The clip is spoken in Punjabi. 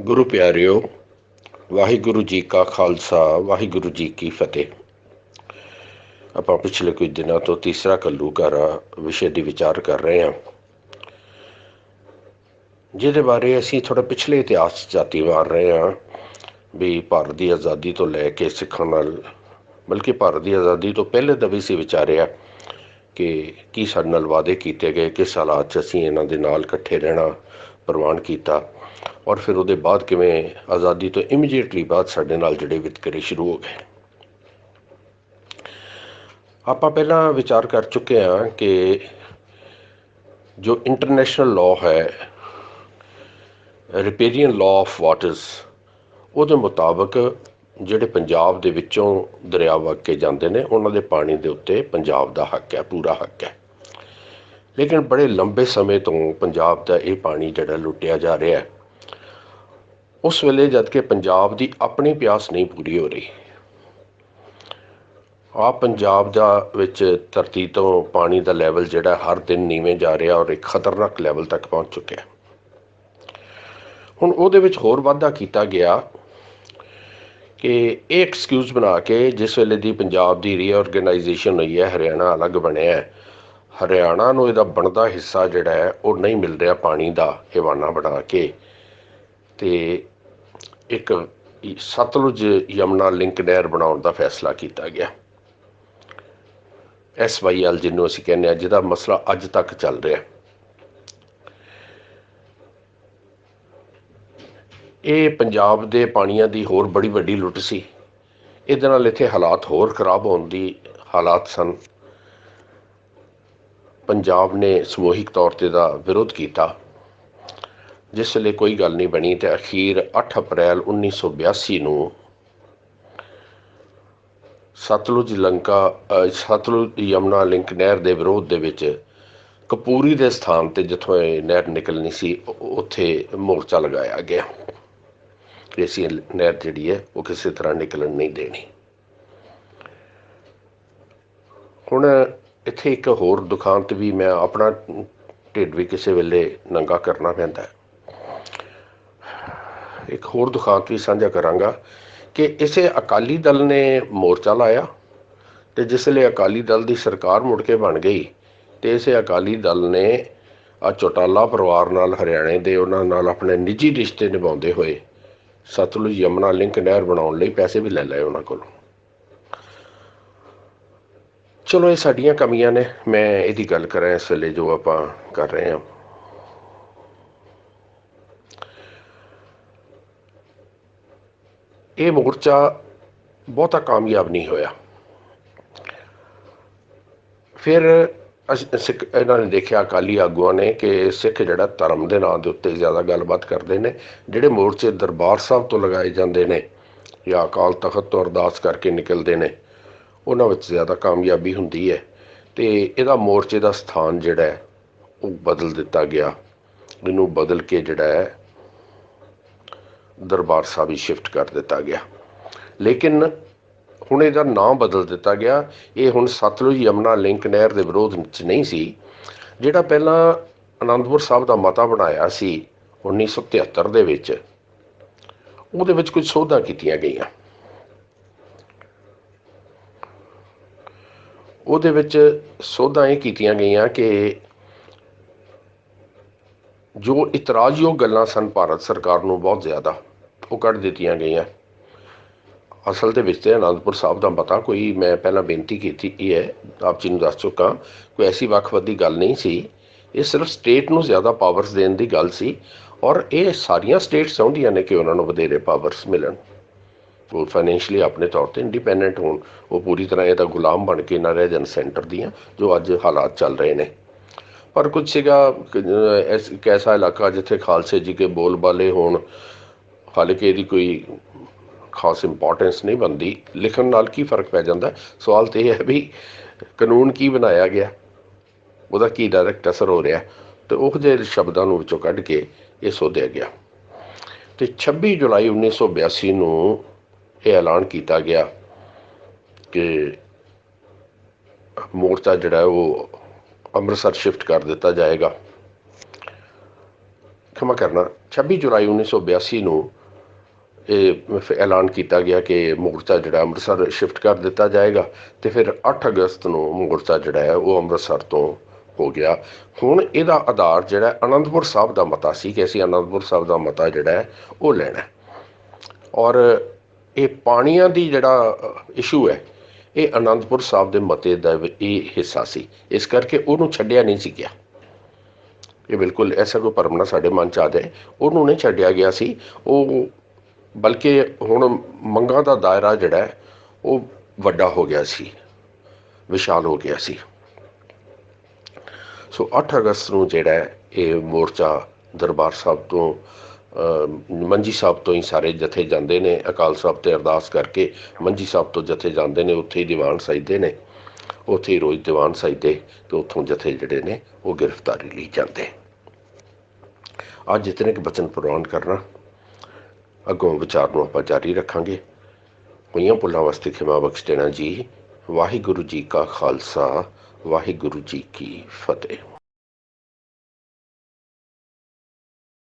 ਗੁਰੂ ਪਿਆਰਿਓ, ਵਾਹਿਗੁਰੂ ਜੀ ਕਾ ਖਾਲਸਾ, ਵਾਹਿਗੁਰੂ ਜੀ ਕੀ ਫਤਿਹ। ਆਪਾਂ ਪਿਛਲੇ ਕੁਝ ਦਿਨਾਂ ਤੋਂ ਤੀਸਰਾ ਕੱਲੂਕਾਰਾ ਵਿਸ਼ੇ ਦੀ ਵਿਚਾਰ ਕਰ ਰਹੇ ਹਾਂ। ਜਿਹਦੇ ਬਾਰੇ ਅਸੀਂ ਥੋੜਾ ਪਿਛਲੇ ਇਤਿਹਾਸ ਜਾਤੀ ਮਾਰ ਰਹੇ ਹਾਂ ਵੀ ਭਾਰਤ ਦੀ ਆਜ਼ਾਦੀ ਤੋਂ ਲੈ ਕੇ ਸਿੱਖਾਂ ਨਾਲ, ਬਲਕਿ ਭਾਰਤ ਦੀ ਆਜ਼ਾਦੀ ਤੋਂ ਪਹਿਲੇ ਦਾ ਵੀ ਸੀ ਵਿਚਾਰਿਆ ਕਿ ਕੀ ਸਾਡੇ ਨਾਲ ਵਾਅਦੇ ਕੀਤੇ ਗਏ, ਕਿਸ ਹਾਲਾਤ 'ਚ ਅਸੀਂ ਇਹਨਾਂ ਦੇ ਨਾਲ ਇਕੱਠੇ ਰਹਿਣਾ ਪ੍ਰਵਾਨ ਕੀਤਾ। ਔਰ ਫਿਰ ਉਹਦੇ ਬਾਅਦ ਕਿਵੇਂ ਆਜ਼ਾਦੀ ਤੋਂ ਇਮੀਡੀਏਟਲੀ ਬਾਅਦ ਸਾਡੇ ਨਾਲ ਜਿਹੜੇ ਵਿਤਕਰੇ ਸ਼ੁਰੂ ਹੋ ਗਏ। ਆਪਾਂ ਪਹਿਲਾਂ ਵਿਚਾਰ ਕਰ ਚੁੱਕੇ ਹਾਂ ਕਿ ਜੋ ਇੰਟਰਨੈਸ਼ਨਲ ਲਾਅ ਹੈ ਰਿਪੇਰੀਅਨ ਲਾਅ ਆਫ ਵਾਟਰਸ ਉਹਦੇ ਮੁਤਾਬਕ ਜਿਹੜੇ ਪੰਜਾਬ ਦੇ ਵਿੱਚੋਂ ਦਰਿਆ ਵਗ ਕੇ ਜਾਂਦੇ ਨੇ, ਉਹਨਾਂ ਦੇ ਪਾਣੀ ਦੇ ਉੱਤੇ ਪੰਜਾਬ ਦਾ ਹੱਕ ਹੈ, ਪੂਰਾ ਹੱਕ ਹੈ। ਲੇਕਿਨ ਬੜੇ ਲੰਬੇ ਸਮੇਂ ਤੋਂ ਪੰਜਾਬ ਦਾ ਇਹ ਪਾਣੀ ਜਿਹੜਾ ਲੁੱਟਿਆ ਜਾ ਰਿਹਾ ਹੈ। ਉਸ ਵੇਲੇ ਜਦ ਕਿ ਪੰਜਾਬ ਦੀ ਆਪਣੀ ਪਿਆਸ ਨਹੀਂ ਪੂਰੀ ਹੋ ਰਹੀ। ਆ ਪੰਜਾਬ ਦਾ ਵਿੱਚ ਧਰਤੀ ਤੋਂ ਪਾਣੀ ਦਾ ਲੈਵਲ ਜਿਹੜਾ ਹਰ ਦਿਨ ਨੀਵੇਂ ਜਾ ਰਿਹਾ ਔਰ ਇੱਕ ਖਤਰਨਾਕ ਲੈਵਲ ਤੱਕ ਪਹੁੰਚ ਚੁੱਕਿਆ ਹੁਣ ਉਹਦੇ ਵਿੱਚ ਹੋਰ ਵਾਧਾ ਕੀਤਾ ਗਿਆ ਕਿ ਇਹ ਐਕਸਕਿਊਜ਼ ਬਣਾ ਕੇ ਜਿਸ ਵੇਲੇ ਦੀ ਪੰਜਾਬ ਦੀ ਰੀਆਰਗੇਨਾਈਜੇਸ਼ਨ ਹੋਈ ਹੈ, ਹਰਿਆਣਾ ਅਲੱਗ ਬਣਿਆ ਹੈ, ਹਰਿਆਣਾ ਨੂੰ ਇਹਦਾ ਬਣਦਾ ਹਿੱਸਾ ਜਿਹੜਾ ਹੈ, ਉਹ ਨਹੀਂ ਮਿਲ ਰਿਹਾ ਪਾਣੀ ਦਾ ਹਵਾਨਾ ਬਣਾ ਕੇ ਤੇ ਇੱਕ ਸਤਲੁਜ ਯਮਨਾ ਲਿੰਕ ਨਹਿਰ ਬਣਾਉਣ ਦਾ ਫੈਸਲਾ ਕੀਤਾ ਗਿਆ। ਐਸਵਾਈਐਲ ਜਿਹਨੂੰ ਅਸੀਂ ਕਹਿੰਦੇ ਆ ਜਿਹਦਾ ਮਸਲਾ ਅੱਜ ਤੱਕ ਚੱਲ ਰਿਹਾ। ਇਹ ਪੰਜਾਬ ਦੇ ਪਾਣੀਆਂ ਦੀ ਹੋਰ ਬੜੀ ਵੱਡੀ ਲੁੱਟ ਸੀ। ਇਹਦੇ ਨਾਲ ਇੱਥੇ ਹਾਲਾਤ ਹੋਰ ਖਰਾਬ ਹੋਣ ਦੀ ਹਾਲਾਤ ਸਨ। ਪੰਜਾਬ ਨੇ ਸਮੂਹਿਕ ਤੌਰ ਤੇ ਦਾ ਵਿਰੋਧ ਕੀਤਾ। ਜਿਸ ਲਈ ਕੋਈ ਗੱਲ ਨਹੀਂ ਬਣੀ ਤੇ ਅਖੀਰ 8 ਅਪ੍ਰੈਲ 1982 ਨੂੰ ਸਤਲੁਜ ਲੰਕਾ ਸਤਲੁਜ ਯਮਨਾ ਲਿੰਕ ਨਹਿਰ ਦੇ ਵਿਰੋਧ ਦੇ ਵਿੱਚ ਕਪੂਰੀ ਦੇ ਸਥਾਨ ਤੇ ਜਿੱਥੋਂ ਇਹ ਨਹਿਰ ਨਿਕਲਣੀ ਸੀ ਉੱਥੇ ਮੋਰਚਾ ਲਗਾਇਆ ਗਿਆ। ਕਿ ਅਸੀਂ ਨਹਿਰ ਜਿਹੜੀ ਹੈ, ਉਹ ਕਿਸੇ ਤਰ੍ਹਾਂ ਨਿਕਲਣ ਨਹੀਂ ਦੇਣੀ। ਹੁਣ ਇੱਥੇ ਇੱਕ ਹੋਰ ਦੁਖਾਂਤ ਵੀ ਮੈਂ ਆਪਣਾ ਢਿੱਡ ਵੀ ਕਿਸੇ ਵੇਲੇ ਨੰਗਾ ਕਰਨਾ ਪੈਂਦਾ ਹੈ। ਇੱਕ ਹੋਰ ਦੁਖਾਂਤ ਵੀ ਸਾਂਝਾ ਕਰਾਂਗਾ ਕਿ ਇਸੇ ਅਕਾਲੀ ਦਲ ਨੇ ਮੋਰਚਾ ਲਾਇਆ ਤੇ ਜਿਸ ਲਈ ਅਕਾਲੀ ਦਲ ਦੀ ਸਰਕਾਰ ਮੁੜ ਕੇ ਬਣ ਗਈ ਤੇ ਇਸੇ ਅਕਾਲੀ ਦਲ ਨੇ ਆ ਚੋਟਾਲਾ ਪਰਿਵਾਰ ਨਾਲ ਹਰਿਆਣੇ ਦੇ ਉਹਨਾਂ ਨਾਲ ਆਪਣੇ ਨਿੱਜੀ ਰਿਸ਼ਤੇ ਨਿਭਾਉਂਦੇ ਹੋਏ ਸਤਲੁਜ ਯਮਨਾ ਲਿੰਕ ਨਹਿਰ ਬਣਾਉਣ ਲਈ ਪੈਸੇ ਵੀ ਲੈ ਲਏ ਉਹਨਾਂ ਕੋਲੋਂ। ਚਲੋ, ਇਹ ਸਾਡੀਆਂ ਕਮੀਆਂ ਨੇ। ਮੈਂ ਇਹਦੀ ਗੱਲ ਕਰਾਂ, ਇਸ ਵੇਲੇ ਜੋ ਆਪਾਂ ਕਰ ਰਹੇ ਹਾਂ। ਇਹ ਮੋਰਚਾ ਬਹੁਤਾ ਕਾਮਯਾਬ ਨਹੀਂ ਹੋਇਆ। ਫਿਰ ਸਿੱਖ, ਇਹਨਾਂ ਨੇ ਦੇਖਿਆ, ਅਕਾਲੀ ਆਗੂਆਂ ਨੇ ਕਿ ਸਿੱਖ ਜਿਹੜਾ ਧਰਮ ਦੇ ਨਾਂ ਦੇ ਉੱਤੇ ਜ਼ਿਆਦਾ ਗੱਲਬਾਤ ਕਰਦੇ ਨੇ, ਜਿਹੜੇ ਮੋਰਚੇ ਦਰਬਾਰ ਸਾਹਿਬ ਤੋਂ ਲਗਾਏ ਜਾਂਦੇ ਨੇ ਜਾਂ ਅਕਾਲ ਤਖਤ ਤੋਂ ਅਰਦਾਸ ਕਰਕੇ ਨਿਕਲਦੇ ਨੇ, ਉਹਨਾਂ ਵਿੱਚ ਜ਼ਿਆਦਾ ਕਾਮਯਾਬੀ ਹੁੰਦੀ ਹੈ ਤੇ ਇਹਦਾ ਮੋਰਚੇ ਦਾ ਸਥਾਨ ਜਿਹੜਾ ਹੈ, ਉਹ ਬਦਲ ਦਿੱਤਾ ਗਿਆ। ਇਹਨੂੰ ਬਦਲ ਕੇ ਜਿਹੜਾ ਹੈ ਦਰਬਾਰ ਸਾਹਿਬ ਹੀ ਸ਼ਿਫਟ ਕਰ ਦਿੱਤਾ ਗਿਆ। ਲੇਕਿਨ ਹੁਣ ਇਹਦਾ ਨਾਮ ਬਦਲ ਦਿੱਤਾ ਗਿਆ। ਇਹ ਹੁਣ ਸਤਲੁਜ ਯਮਨਾ ਲਿੰਕ ਨਹਿਰ ਦੇ ਵਿਰੋਧ ਵਿੱਚ ਨਹੀਂ ਸੀ। ਜਿਹੜਾ ਪਹਿਲਾਂ ਆਨੰਦਪੁਰ ਸਾਹਿਬ ਦਾ ਮਤਾ ਬਣਾਇਆ ਸੀ 1973 ਦੇ ਵਿੱਚ, ਉਹਦੇ ਵਿੱਚ ਕੁਝ ਸੋਧਾਂ ਕੀਤੀਆਂ ਗਈਆਂ। ਉਹਦੇ ਵਿੱਚ ਸੋਧਾਂ ਇਹ ਕੀਤੀਆਂ ਗਈਆਂ ਕਿ ਜੋ ਇਤਰਾਜ਼ਯੋਗ ਗੱਲਾਂ ਸਨ ਭਾਰਤ ਸਰਕਾਰ ਨੂੰ ਬਹੁਤ ਜ਼ਿਆਦਾ ਉਹ ਕੱਢ ਦਿੱਤੀਆਂ ਗਈਆਂ। ਅਸਲ ਦੇ ਵਿੱਚ ਤੇ ਅਨੰਦਪੁਰ ਸਾਹਿਬ ਦਾ ਪਤਾ ਕੋਈ ਮੈਂ ਪਹਿਲਾਂ ਬੇਨਤੀ ਕੀਤੀ ਇਹ ਹੈ, ਆਪ ਜੀ ਨੂੰ ਦੱਸ ਚੁੱਕਾ, ਕੋਈ ਐਸੀ ਵੱਖਵਾਦੀ ਦੀ ਗੱਲ ਨਹੀਂ ਸੀ। ਇਹ ਸਿਰਫ ਸਟੇਟ ਨੂੰ ਜ਼ਿਆਦਾ ਪਾਵਰਸ ਦੇਣ ਦੀ ਗੱਲ ਸੀ ਔਰ ਇਹ ਸਾਰੀਆਂ ਸਟੇਟਸ ਚਾਹੁੰਦੀਆਂ ਨੇ ਕਿ ਉਹਨਾਂ ਨੂੰ ਵਧੇਰੇ ਪਾਵਰਸ ਮਿਲਣ। ਉਹ ਫਾਈਨੈਂਸ਼ੀਅਲੀ ਆਪਣੇ ਤੌਰ ਤੇ ਇੰਡੀਪੈਂਡੈਂਟ ਹੋਣ। ਉਹ ਪੂਰੀ ਤਰ੍ਹਾਂ ਇਹਦਾ ਗੁਲਾਮ ਬਣ ਕੇ ਨਾ ਰਹਿ ਜਾਣ ਸੈਂਟਰ ਦੀਆਂ, ਜੋ ਅੱਜ ਹਾਲਾਤ ਚੱਲ ਰਹੇ ਨੇ। ਪਰ ਕੁਝ ਸੀਗਾ ਇੱਕ ਐਸਾ ਇਲਾਕਾ ਜਿੱਥੇ ਖਾਲਸੇ ਜੀ ਕੇ ਬੋਲਬਾਲੇ ਹੋਣ ਹਾਲਾਂਕਿ ਇਹਦੀ ਕੋਈ ਖਾਸ ਇੰਪੋਰਟੈਂਸ ਨਹੀਂ ਬੰਦੀ ਲਿਖਣ ਨਾਲ ਕੀ ਫ਼ਰਕ ਪੈ ਜਾਂਦਾ? ਸਵਾਲ ਤੇ ਇਹ ਹੈ ਵੀ ਕਾਨੂੰਨ ਕੀ ਬਣਾਇਆ ਗਿਆ? ਉਹਦਾ ਕੀ ਡਾਇਰੈਕਟ ਅਸਰ ਹੋ ਰਿਹਾ? ਤੇ ਉਹ ਜਿਹੇ ਸ਼ਬਦਾਂ ਨੂੰ ਵਿੱਚੋਂ ਕੱਢ ਕੇ ਇਹ ਸੋਧਿਆ ਗਿਆ। ਤੇ 26 ਜੁਲਾਈ 1982 ਨੂੰ ਇਹ ਐਲਾਨ ਕੀਤਾ ਗਿਆ ਕਿ ਮੋਰਚਾ ਜਿਹੜਾ ਉਹ ਅੰਮ੍ਰਿਤਸਰ ਸ਼ਿਫਟ ਕਰ ਦਿੱਤਾ ਜਾਏਗਾ। ਖਮਾ ਕਰਨਾ 26 ਜੁਲਾਈ 1982 ਨੂੰ ਇਹ ਫ- ਐਲਾਨ ਕੀਤਾ ਗਿਆ ਕਿ ਮੋਰਚਾ ਜਿਹੜਾ ਅੰਮ੍ਰਿਤਸਰ ਸ਼ਿਫਟ ਕਰ ਦਿੱਤਾ ਜਾਏਗਾ ਤੇ ਫਿਰ 8 ਅਗਸਤ ਨੂੰ ਮੋਰਚਾ ਜਿਹੜਾ ਹੈ ਉਹ ਅੰਮ੍ਰਿਤਸਰ ਤੋਂ ਹੋ ਗਿਆ। ਹੁਣ ਇਹਦਾ ਆਧਾਰ ਜਿਹੜਾ ਅਨੰਦਪੁਰ ਸਾਹਿਬ ਦਾ ਮਤਾ ਸੀ ਕਿ ਅਸੀਂ ਅਨੰਦਪੁਰ ਸਾਹਿਬ ਦਾ ਮਤਾ ਜਿਹੜਾ ਹੈ ਉਹ ਲੈਣਾ ਔਰ ਇਹ ਪਾਣੀਆਂ ਦੀ ਜਿਹੜਾ ਇਸ਼ੂ ਹੈ, ਇਹ ਅਨੰਦਪੁਰ ਸਾਹਿਬ ਦੇ ਮਤੇ ਦਾ ਵੀ ਇਹ ਹਿੱਸਾ ਸੀ। ਇਸ ਕਰਕੇ ਉਹਨੂੰ ਛੱਡਿਆ ਨਹੀਂ ਸੀ ਗਿਆ। ਇਹ ਬਿਲਕੁਲ ਐਸਾ ਕੋਈ ਭਰਮ ਨਾ ਸਾਡੇ ਮਨ ਚ ਆ ਜਾਏ। ਉਹਨੂੰ ਨਹੀਂ ਛੱਡਿਆ ਗਿਆ ਸੀ। ਉਹ ਬਲਕਿ ਹੁਣ ਮੰਗਾਂ ਦਾ ਦਾਇਰਾ ਜਿਹੜਾ ਉਹ ਵੱਡਾ ਹੋ ਗਿਆ ਸੀ, ਵਿਸ਼ਾਲ ਹੋ ਗਿਆ ਸੀ। ਸੋ 8 ਅਗਸਤ ਨੂੰ ਜਿਹੜਾ ਇਹ ਮੋਰਚਾ ਦਰਬਾਰ ਸਾਹਿਬ ਤੋਂ ਮੰਜੀ ਸਾਹਿਬ ਤੋਂ ਹੀ ਸਾਰੇ ਜਥੇ ਜਾਂਦੇ ਨੇ, ਅਕਾਲ ਸਾਹਿਬ ਤੇ ਅਰਦਾਸ ਕਰਕੇ ਮੰਜੀ ਸਾਹਿਬ ਤੋਂ ਜਥੇ ਜਾਂਦੇ ਨੇ, ਉੱਥੇ ਹੀ ਦੀਵਾਨ ਸਜਦੇ ਨੇ। ਉੱਥੇ ਹੀ ਰੋਜ਼ ਦੀਵਾਨ ਸਾਈਦੇ ਤੇ ਉੱਥੋਂ ਜਥੇ ਜਿਹੜੇ ਨੇ, ਉਹ ਗ੍ਰਿਫਤਾਰੀ ਲਈ ਜਾਂਦੇ। ਅੱਜ ਇਤਨੇ ਕਿ ਬਚਨ ਪ੍ਰਵਾਨ ਕਰਨਾ। ਅੱਗੋਂ ਵਿਚਾਰ ਨੂੰ ਆਪਾਂ ਜਾਰੀ ਰੱਖਾਂਗੇ। ਹੋਈਆਂ ਭੁੱਲਾਂ ਵਾਸਤੇ ਖਿਮਾ ਬਖਸ਼ ਦੇਣਾ ਜੀ। ਵਾਹਿਗੁਰੂ ਜੀ ਕਾ ਖਾਲਸਾ, ਵਾਹਿਗੁਰੂ ਜੀ ਕੀ ਫਤਿਹ।